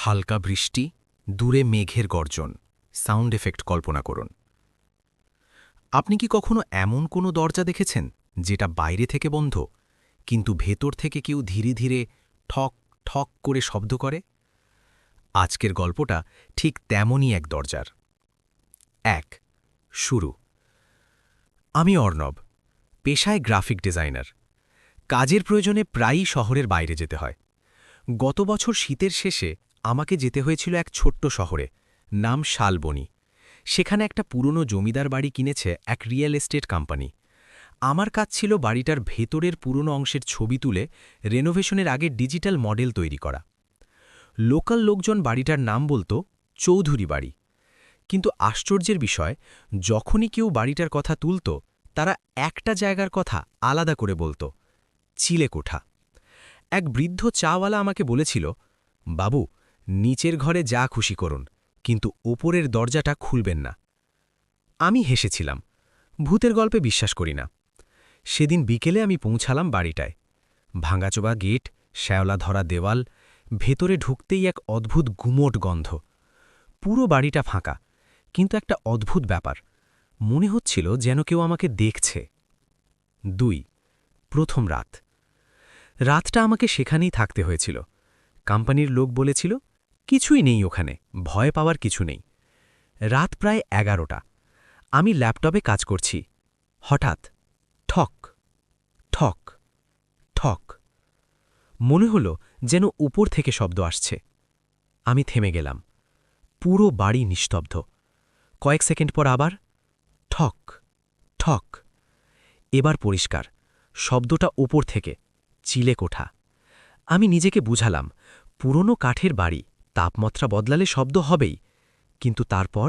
হালকা বৃষ্টি, দূরে মেঘের গর্জন। সাউন্ড এফেক্ট কল্পনা করুন। আপনি কি কখনো এমন কোনো দরজা দেখেছেন যেটা বাইরে থেকে বন্ধ, কিন্তু ভেতর থেকে কেউ ধীরে ধীরে ঠক ঠক করে শব্দ করে? আজকের গল্পটা ঠিক তেমনই এক দরজার। এক, শুরু। আমি অর্ণব, পেশায় গ্রাফিক ডিজাইনার। কাজের প্রয়োজনে প্রায়ই শহরের বাইরে যেতে হয়। গত বছর শীতের শেষে আমাকে যেতে হয়েছিল এক ছোট্ট শহরে, নাম শালবনি। সেখানে একটা পুরনো জমিদার বাড়ি কিনেছে এক রিয়েল এস্টেট কোম্পানি। আমার কাজ ছিল বাড়িটার ভেতরের পুরনো অংশের ছবি তুলে রেনোভেশনের আগে ডিজিটাল মডেল তৈরি করা। লোকাল লোকজন বাড়িটার নাম বলতো চৌধুরী বাড়ি। কিন্তু আশ্চর্যের বিষয়, যখনই কেউ বাড়িটার কথা তুলত, তারা একটা জায়গার কথা আলাদা করে বলতো, চিলেকোঠা। এক বৃদ্ধ চাওয়ালা আমাকে বলেছিল, বাবু নিচের ঘরে যা খুশি করুন, কিন্তু ওপরের দরজাটা খুলবেন না। আমি হেসেছিলাম, ভূতের গল্পে বিশ্বাস করি না। সেদিন বিকেলে আমি পৌঁছালাম বাড়িটায়। ভাঙাচোবা গেট, শ্যাওলা ধরা দেওয়াল, ভেতরে ঢুকতেই এক অদ্ভুত গুমোট গন্ধ। পুরো বাড়িটা ফাঁকা, কিন্তু একটা অদ্ভুত ব্যাপার। মনে হচ্ছিল যেন কেউ আমাকে দেখছে। দুই, প্রথম রাত। রাতটা আমাকে সেখানেই থাকতে হয়েছিল। কোম্পানির লোক বলেছিল কিছুই নেই ওখানে, ভয় পাওয়ার কিছু নেই। রাত প্রায় এগারোটা। আমি ল্যাপটপে কাজ করছি। হঠাৎ, ঠক ঠক ঠক। মনে হলো যেন উপর থেকে শব্দ আসছে। আমি থেমে গেলাম। পুরো বাড়ি নিস্তব্ধ। কয়েক সেকেন্ড পর আবার ঠক ঠক। এবার পরিষ্কার। শব্দটা ওপর থেকে চিলে কোঠা আমি নিজেকে বুঝালাম, পুরনো কাঠের বাড়ি। তাপমাত্রা বদলালে শব্দ হবেই। কিন্তু তারপর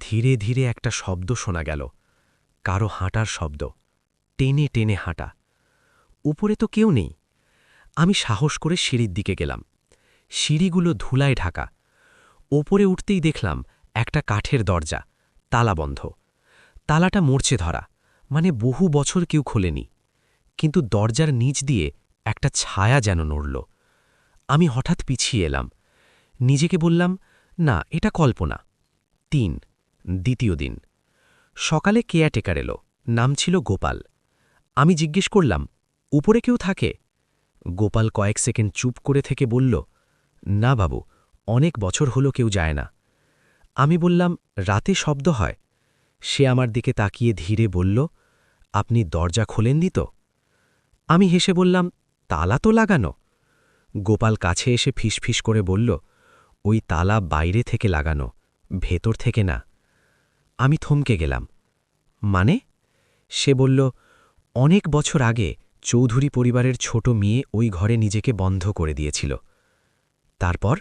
ধীরে ধীরে একটা শব্দ শোনা গেল। কারও হাঁটার শব্দ। টেনে টেনে হাঁটা। উপরে তো কেউ নেই। আমি সাহস করে সিঁড়ির দিকে গেলাম। সিঁড়িগুলো ধুলায় ঢাকা। ওপরে উঠতেই দেখলাম একটা কাঠের দরজা, তালা বন্ধ। তালাটা মরছে ধরা মানে বহু বছর কেউ খোলেনি। কিন্তু দরজার নিচ দিয়ে একটা ছায়া যেন নড়ল। আমি হঠাৎ পিছিয়ে এলাম। নিজেকে বললাম, না, এটা কল্পনা। তিন, দ্বিতীয় দিন। সকালে কেয়ারটেকার এলো, নাম ছিল গোপাল। আমি জিজ্ঞেস করলাম, উপরে কেউ থাকে? গোপাল কয়েক সেকেন্ড চুপ করে থেকে বলল, না বাবু, অনেক বছর হলো কেউ যায় না। আমি বললাম, রাতে শব্দ হয়। সে আমার দিকে তাকিয়ে ধীরে বলল, আপনি দরজা খোলেন দিত আমি হেসে বললাম, তালা তো লাগানো। গোপাল কাছে এসে ফিসফিস করে বলল ওই তালা বাইরে থেকে লাগানো, ভেতর থেকে না। আমি থমকে গেলাম। মানে? সে বলল, অনেক বছর আগে চৌধুরী পরিবারের ছোট মেয়ে ওই ঘরে নিজেকে বন্ধ করে দিয়েছিল। তারপর?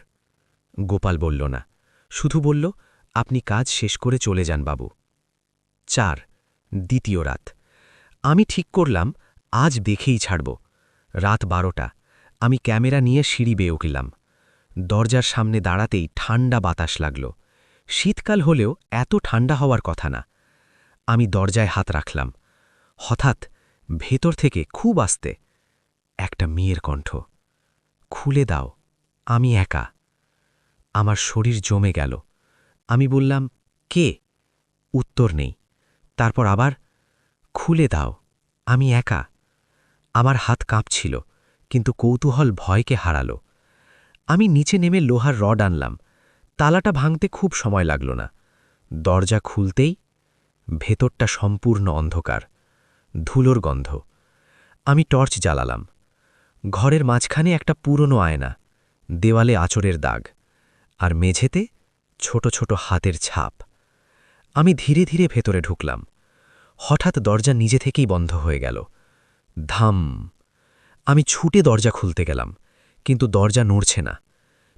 গোপাল বলল, না। শুধু বলল, আপনি কাজ শেষ করে চলে যান বাবু। চার, দ্বিতীয় রাত। আমি ঠিক করলাম, আজ দেখেই ছাড়ব। রাত বারোটা। আমি ক্যামেরা নিয়ে সিঁড়ি বেয়ে উঠলাম। দরজার সামনে দাঁড়াতেই ঠান্ডা বাতাস লাগল। শীতকাল হলেও এত ঠান্ডা হওয়ার কথা না। আমি দরজায় হাত রাখলাম। হঠাৎ ভেতর থেকে খুব আসতে একটা মেয়ের কণ্ঠ, খুলে দাও, আমি একা। আমার শরীর জমে গেল। আমি বললাম, কে? উত্তর নেই। তারপর আবার, খুলে দাও, আমি একা। আমার হাত কাঁপছিল, কিন্তু কৌতূহল ভয়কে হারালো। আমি নিচে নেমে লোহার রড আনলাম। তালাটা ভাঙতে খুব সময় লাগল না। দরজা খুলতেই ভেতরটা সম্পূর্ণ অন্ধকার, ধুলোর গন্ধ। আমি টর্চ জ্বালালাম। ঘরের মাঝখানে একটা পুরনো আয়না, দেওয়ালে আচরের দাগ আর মেঝেতে ছোট ছোট হাতের ছাপ। আমি ধীরে ধীরে ভেতরে ঢুকলাম। হঠাৎ দরজা নিজে থেকেই বন্ধ হয়ে গেল। ধাম! আমি ছুটে দরজা খুলতে গেলাম, কিন্তু দরজা নড়ছে না।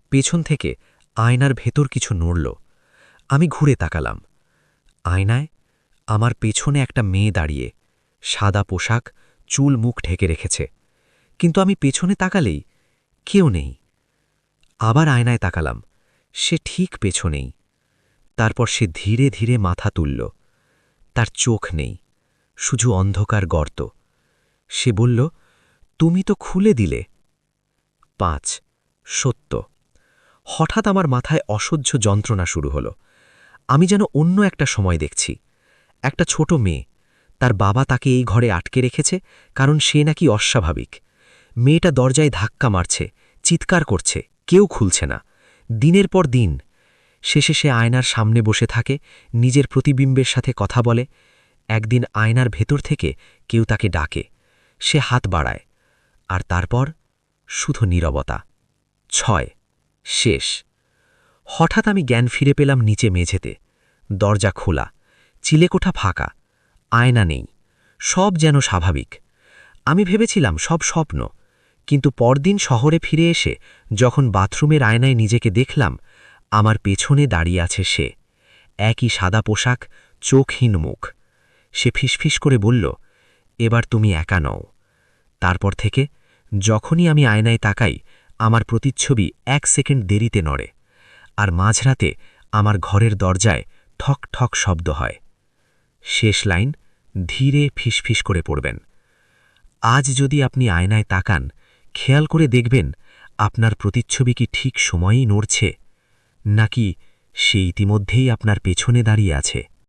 পেছন থেকে আয়নার ভেতর কিছু নড়ল। আমি ঘুরে তাকালাম। আয়নায় আমার পেছনে একটা মেয়ে দাঁড়িয়ে সাদা পোশাক, চুল মুখ ঢেকে রেখেছে। কিন্তু আমি পেছনে তাকালেই কেউ নেই। আবার আয়নায় তাকালাম। সে ঠিক পেছনেই। তারপর সে ধীরে ধীরে মাথা তুলল। তার চোখ নেই। শুধু অন্ধকার গর্ত। সে বলল, তুমি তো খুলে দিলে। পাঁচ। সত্য। হঠাৎ আমার মাথায় অসহ্য যন্ত্রণা শুরু হলো। আমি যেন অন্য একটা সময় দেখছি। একটা ছোট মেয়ে। তার বাবা তাকে এই ঘরে আটকে রেখেছে কারণ সে নাকি অস্বাভাবিক। মেয়েটা দরজায় ধাক্কা মারছে, চিৎকার করছে, কেউ খুলছে না। দিনের পর দিন। শেষে সে আয়নার সামনে বসে থাকে, নিজের প্রতিবিম্বের সাথে কথা বলে। একদিন আয়নার ভেতর থেকে কেউ তাকে ডাকে। সে হাত বাড়ায়। আর তারপর শুধু নীরবতা। ছয়। শেষ। হঠাৎ আমি জ্ঞান ফিরে পেলাম নিচে মেঝেতে। দরজা খোলা। চিলেকোঠা ফাঁকা। আয়না নেই। সব যেন স্বাভাবিক। আমি ভেবেছিলাম সব স্বপ্ন। কিন্তু পরদিন শহরে ফিরে এসে যখন বাথরুমের আয়নায় নিজেকে দেখলাম, আমার পেছনে দাঁড়িয়ে আছে সে। একই সাদা পোশাক, চোখহীন মুখ। সে ফিসফিস করে বলল, এবার তুমি একা নও। তারপর থেকে যখনই আমি আয়নায় তাকাই আমার প্রতিচ্ছবি এক সেকেন্ড দেরিতে নড়ে, আর মাঝরাতে আমার ঘরের দরজায় ঠক ঠক শব্দ হয়। শেষ লাইন, ধীরে ফিসফিস করে পড়বেন। আজ যদি আপনি আয়নায় তাকান, খেয়াল করে দেখবেন, আপনার প্রতিচ্ছবি কি ঠিক সময়েই নড়ছে, নাকি সে ইতিমধ্যেই আপনার পেছনে দাঁড়িয়ে আছে।